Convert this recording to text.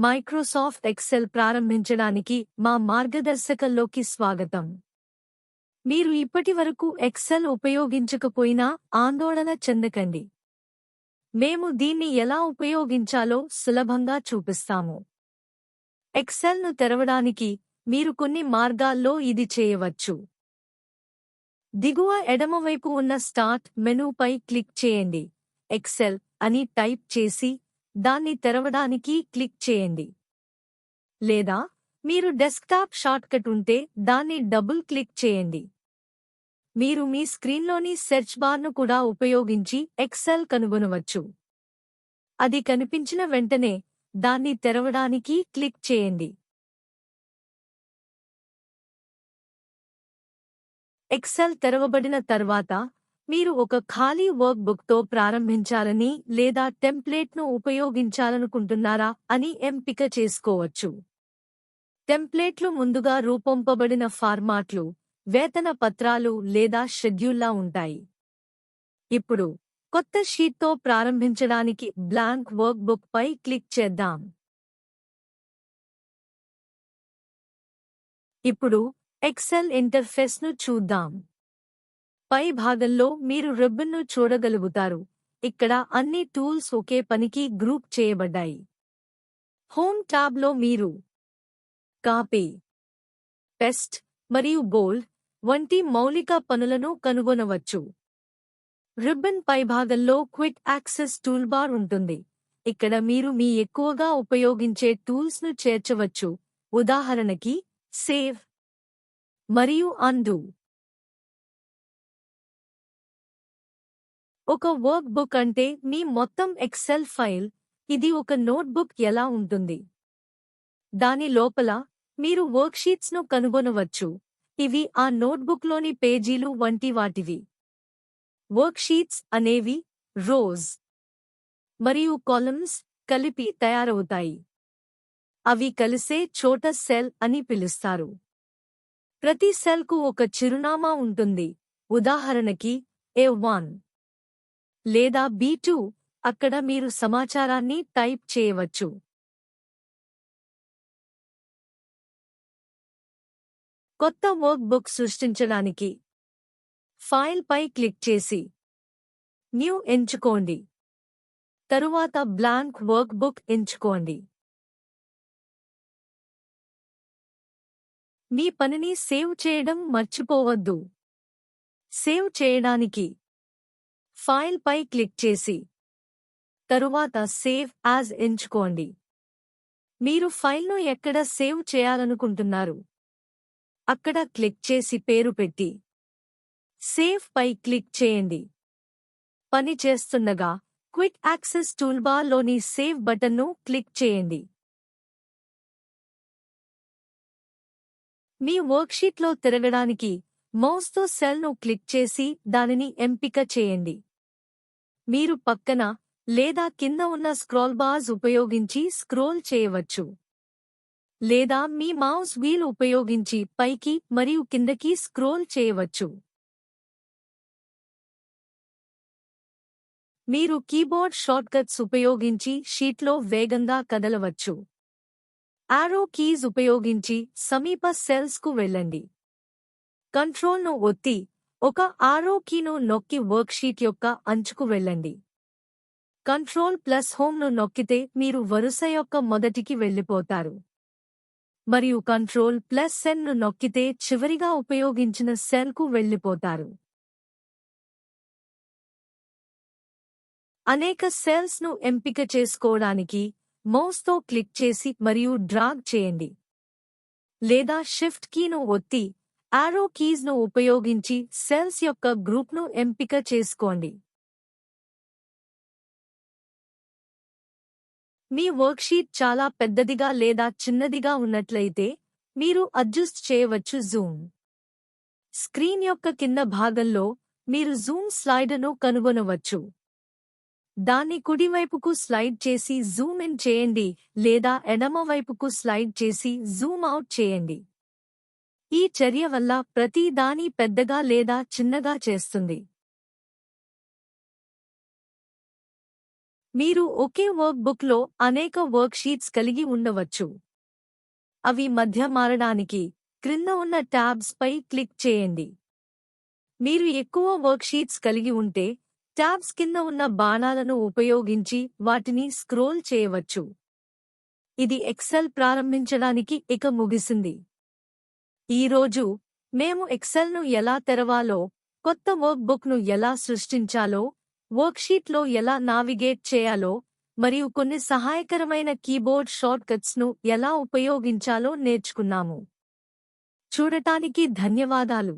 Microsoft Excel ప్రారంభించడానికి మా మార్గదర్శకంలోకి స్వాగతం. మీరు ఇప్పటివరకు ఎక్సెల్ ఉపయోగించకపోయినా ఆందోళన చెందకండి. మేము దీన్ని ఎలా ఉపయోగించాలో సులభంగా చూపిస్తాము. ఎక్సెల్ను తెరవడానికి మీరు కొన్ని మార్గాల్లో ఇది చేయవచ్చు. దిగువ ఎడమవైపు ఉన్న స్టార్ట్ మెనూపై క్లిక్ చేయండి. ఎక్సెల్ అని టైప్ చేసి దాన్ని తెరవడానికి క్లిక్ చేయండి. లేదా మీరు డెస్క్టాప్ షార్ట్కట్ ఉంటే దాన్ని డబుల్ క్లిక్ చేయండి. మీరు మీ స్క్రీన్లోని సెర్చ్ బార్ను కూడా ఉపయోగించి ఎక్సెల్ కనుగొనవచ్చు. అది కనిపించిన వెంటనే దాన్ని తెరవడానికి క్లిక్ చేయండి. ఎక్సెల్ తెరవబడిన తర్వాత మీరు ఒక ఖాళీ వర్క్ బుక్తో ప్రారంభించాలని లేదా టెంప్లేట్ను ఉపయోగించాలనుకుంటున్నారా అని ఎంపిక చేసుకోవచ్చు. టెంప్లేట్లు ముందుగా రూపొంపబడిన ఫార్మాట్లు వేతన పత్రాలు లేదా షెడ్యూల్లా ఉంటాయి. ఇప్పుడు కొత్త షీట్తో ప్రారంభించడానికి బ్లాంక్ వర్క్ బుక్ పై క్లిక్ చేద్దాం. ఇప్పుడు ఎక్సెల్ ఇంటర్ఫేస్ను చూద్దాం. పై భాగంలో మీరు రిబ్బన్ను చూడగలుగుతారు. ఇక్కడ అన్ని టూల్స్ ఒకే పనికి గ్రూప్ చేయబడ్డాయి. హోమ్ ట్యాబ్లో మీరు కాపీ పెస్ట్ మరియు బోల్డ్ వంటి మౌలిక పనులను కనుగొనవచ్చు. రిబ్బన్ పైభాగంలో క్విక్ యాక్సెస్ టూల్బార్ ఉంటుంది. ఇక్కడ మీరు మీ ఎక్కువగా ఉపయోగించే టూల్స్ను చేర్చవచ్చు. ఉదాహరణకి సేవ్ మరియు అండు ఒక వర్క్ బుక్ అంటే మీ మొత్తం ఎక్సెల్ ఫైల్. ఇది ఒక నోట్బుక్ ఎలా ఉంటుంది? దాని లోపల మీరు వర్క్షీట్స్ను కనుగొనవచ్చు. ఇవి ఆ నోట్బుక్లోని పేజీలు వంటి వాటివి. వర్క్షీట్స్ అనేవి రోజ్ మరియు కాలమ్స్ కలిపి తయారవుతాయి. అవి కలిసే చోట సెల్ అని పిలుస్తారు. ప్రతి సెల్కు ఒక చిరునామా ఉంటుంది. ఉదాహరణకి ఏ వన్ లేదా బీ టూ అక్కడ మీరు సమాచారాన్ని టైప్ చేయవచ్చు. కొత్త వర్క్ బుక్ సృష్టించడానికి ఫైల్ పై క్లిక్ చేసి న్యూ ఎంచుకోండి. తరువాత బ్లాంక్ వర్క్ బుక్ ఎంచుకోండి. మీ పనిని సేవ్ చేయడం మర్చిపోవద్దు. సేవ్ చేయడానికి ఫైల్ పై క్లిక్ చేసి తరువాత సేవ్ యాజ్ ఎంచుకోండి. మీరు ఫైల్ను ఎక్కడ సేవ్ చేయాలనుకుంటున్నారు? అక్కడ క్లిక్ చేసి పేరు పెట్టి సేవ్ పై క్లిక్ చేయండి. పని చేస్తుండగా క్విక్ యాక్సెస్ టూల్బార్లోని సేవ్ బటన్ను క్లిక్ చేయండి. మీ వర్క్షీట్లో తిరగడానికి మౌస్తో సెల్ను క్లిక్ చేసి దానిని ఎంపిక చేయండి. మీరు పక్కన లేదా కింద ఉన్న స్క్రోల్ బార్స్ ఉపయోగించి స్క్రోల్ చేయవచ్చు. లేదా మీ మౌస్ వీల్ ఉపయోగించి పైకి మరియు కిందకి స్క్రోల్ చేయవచ్చు. మీరు కీబోర్డ్ షార్ట్కట్స్ ఉపయోగించి షీట్లో వేగంగా కదలవచ్చు. ఆరో కీస్ ఉపయోగించి సమీప సెల్స్కు వెళ్ళండి. కంట్రోల్ను ఒత్తి ఒక ఆరో కీను నొక్కి వర్క్షీట్ యొక్క అంచుకు వెళ్ళండి. కంట్రోల్ ప్లస్ హోమ్ను నొక్కితే మీరు వరుస యొక్క మొదటికి వెళ్ళిపోతారు. మరియు కంట్రోల్ ప్లస్ సెన్ను నొక్కితే చివరిగా ఉపయోగించిన సెల్కు వెళ్ళిపోతారు. అనేక సెల్స్ను ఎంపిక చేసుకోవడానికి మౌస్తో క్లిక్ చేసి మరియు డ్రాగ్ చేయండి. లేదా షిఫ్ట్ కీను ఒత్తి ఆరో కీజ్ను ఉపయోగించి సెల్స్ యొక్క గ్రూప్ను ఎంపిక చేసుకోండి. మీ వర్క్షీట్ చాలా పెద్దదిగా లేదా చిన్నదిగా ఉన్నట్లయితే మీరు అడ్జస్ట్ చేయవచ్చు జూమ్ స్క్రీన్ యొక్క కింద భాగంలో మీరు జూమ్ స్లైడర్ను కనుగొనవచ్చు. దాన్ని కుడివైపుకు స్లైడ్ చేసి జూమ్ ఇన్ చేయండి లేదా ఎడమవైపుకు స్లైడ్ చేసి జూమ్ అవుట్ చేయండి. ఈ చర్య వల్ల ప్రతి దాని పెద్దగా లేదా చిన్నగా చేస్తుంది. మీరు ఒకే వర్క్బుక్లో అనేక వర్క్షీట్స్ కలిగి ఉండవచ్చు. అవి మధ్య మారడానికి క్రింద ఉన్న ట్యాబ్స్ పై క్లిక్ చేయండి. మీరు ఎక్కువ వర్క్షీట్స్ కలిగి ఉంటే ట్యాబ్స్ కింద ఉన్న బాణాలను ఉపయోగించి వాటిని స్క్రోల్ చేయవచ్చు. ఇది ఎక్సెల్ ప్రారంభించడానికి ఇక ముగిసింది. ఈరోజు మేము ఎక్సెల్ను ఎలా తెరవాలో కొత్త వర్క్బుక్ను ఎలా సృష్టించాలో వర్క్షీట్లో ఎలా నావిగేట్ చేయాలో మరియు కొన్ని సహాయకరమైన కీబోర్డ్ షార్ట్కట్స్ను ఎలా ఉపయోగించాలో నేర్చుకున్నాము. చూడటానికి ధన్యవాదాలు.